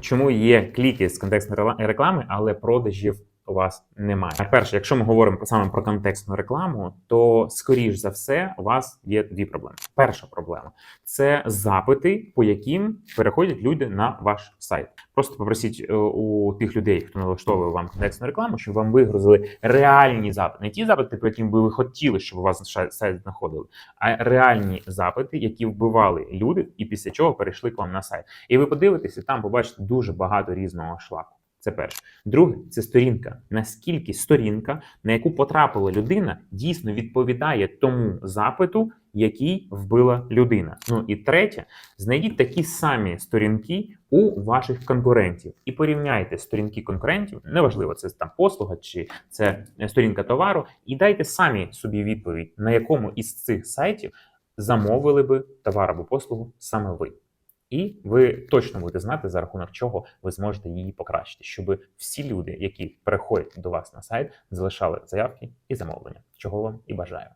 чому є кліки з контекстної реклами, але продажів у вас немає. Перше, якщо ми говоримо саме про контекстну рекламу, то скоріш за все у вас є дві проблеми. Перша проблема це запити, по яким переходять люди на ваш сайт. Просто попросіть е, у тих людей, хто налаштовує вам контекстну рекламу, щоб вам вигрузили реальні запити, не ті запити, по яким би ви хотіли, щоб у вас сайт знаходили, а реальні запити, які вбивали люди, і після чого перейшли к вам на сайт. І ви подивитеся, там побачите дуже багато різного шлаку. Це перше. Друге, це сторінка. Наскільки сторінка, на яку потрапила людина, дійсно відповідає тому запиту, який вбила людина. Ну і третє, знайдіть такі самі сторінки у ваших конкурентів і порівняйте сторінки конкурентів. Неважливо, це там послуга чи це е, сторінка товару, і дайте самі собі відповідь, на якому із цих сайтів замовили би товар або послугу саме ви. І ви точно будете знати, за рахунок чого ви зможете її покращити, щоб всі люди, які переходять до вас на сайт, залишали заявки і замовлення, чого вам і бажаю.